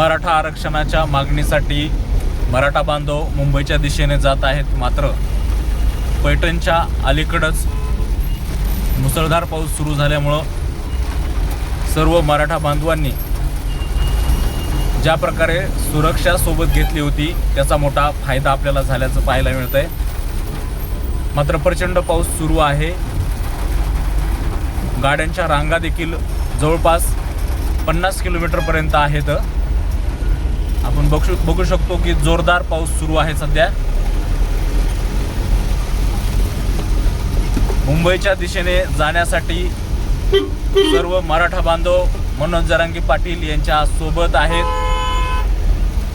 मराठा आरक्षणाच्या मागणीसाठी मराठा बांधव मुंबईच्या दिशेने जात आहेत. मात्र पैठणच्या अलीकडंच मुसळधार पाऊस सुरू झाल्यामुळं सर्व मराठा बांधवांनी ज्या प्रकारे सुरक्षा सोबत घेतली होती त्याचा मोठा फायदा आपल्याला झाल्याचं पाहायला मिळत आहे मात्र प्रचंड पाऊस सुरू आहे. गाड्यांच्या रांगा देखील जवळपास पन्नास किलोमीटरपर्यंत आहेत. आपण बघू बघू शकतो की जोरदार पाऊस सुरू आहे सध्या. मुंबईच्या दिशेने जाण्यासाठी सर्व मराठा बांधव मनोज जरांगी पाटील यांच्या सोबत आहेत.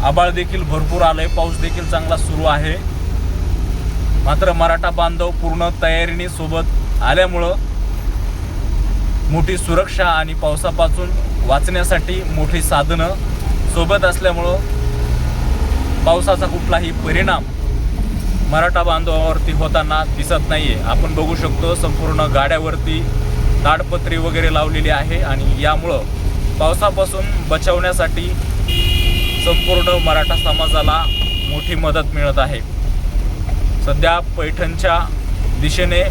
आबाळ देखील भरपूर आलंय पाऊस देखील चांगला सुरू आहे. मात्र मराठा बांधव पूर्ण तयारीने सोबत आल्यामुळं मोठी सुरक्षा आणि पावसापासून वाचण्यासाठी मोठी साधनं सोबत असल्यामुळं पावसाचा कुठलाही परिणाम मराठा बांधवावरती होताना दिसत नाही आहे आपण बघू शकतो संपूर्ण गाड्यावरती ताडपत्री वगैरे लावलेली आहे आणि यामुळं पावसापासून बचावण्यासाठी संपूर्ण मराठा समाजाला मोठी मदत मिळत आहे. सध्या पैठणच्या दिशेने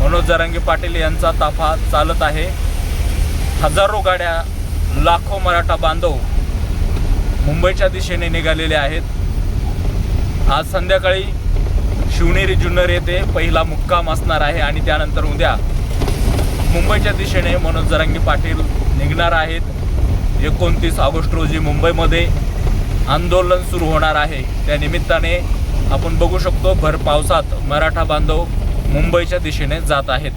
मनोज जरांगे पाटील यांचा ताफा चालत आहे. हजारो गाड्या लाखो मराठा बांधव मुंबईच्या दिशेने निघालेले आहेत. आज संध्याकाळी शिवनेरी जुन्नर येथे पहिला मुक्काम असणार आहे आणि त्यानंतर उद्या मुंबईच्या दिशेने मनोज जरांगी पाटील निघणार आहेत. एकोणतीस ऑगस्ट रोजी मुंबईमध्ये आंदोलन सुरू होणार आहे. त्या निमित्ताने आपण बघू शकतो भर पावसात मराठा बांधव मुंबईच्या दिशेने जात आहेत.